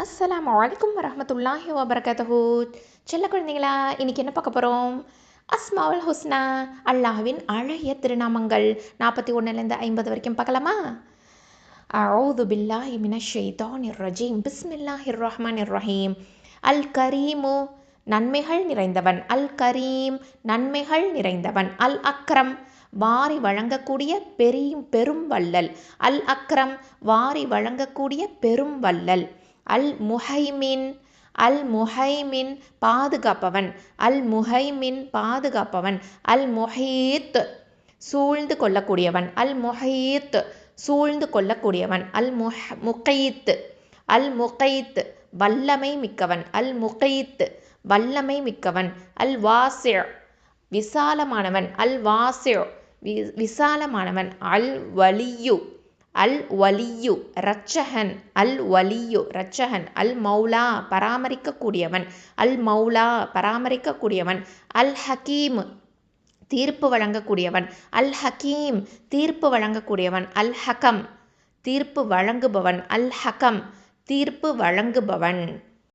அஸ்லாம் வலைக்கம் வரமத்துல்லாஹி வபரகாத்துஹு செல்ல குழந்தைங்களா இன்னைக்கு என்ன பார்க்க போகிறோம் அஸ்மாவுல் ஹுஸ்னா அல்லாஹ்வின் அழகிய திருநாமங்கள். நாற்பத்தி ஒன்றுலேருந்து ஐம்பது வரைக்கும் பார்க்கலாமா? அவுது பில்லாஹி மினஷ் ஷைத்தானிர் ரஜீம். பிஸ்மில்லாஹிர் இர் ரஹீம். அல் கரீமு நன்மைகள் நிறைந்தவன். அல் கரீம் நன்மைகள் நிறைந்தவன். அல் அக்ரம் வாரி வழங்கக்கூடிய பெரிய பெரும் வள்ளல். அல் அக்ரம் வாரி வழங்கக்கூடிய பெரும் வள்ளல். அல் முஹைமின் அல் முஹைமின் பாதுகாப்பவன் அல் முஹைமின் பாதுகாப்பவன் அல் முஹீத் சூழ்ந்து கொள்ளக்கூடியவன் அல் முஹீத் சூழ்ந்து கொள்ளக்கூடியவன் அல் முஹ் முகைத் அல் முகைத் வல்லமை மிக்கவன் அல் முகைத் வல்லமை மிக்கவன் அல் வாசிர் விசாலமானவன் அல் வாசிர் வி விசாலமானவன் அல் வலியு அல் வலியு ரச்சகன் அல் வலியு ரச்சகன் அல் மௌலா பராமரிக்கக்கூடியவன் அல் மௌலா பராமரிக்கக்கூடியவன் அல் ஹக்கீம் தீர்ப்பு வழங்கக்கூடியவன் அல் ஹக்கீம் தீர்ப்பு வழங்கக்கூடியவன் அல் ஹகம் தீர்ப்பு வழங்குபவன் அல் ஹகம் தீர்ப்பு வழங்குபவன்.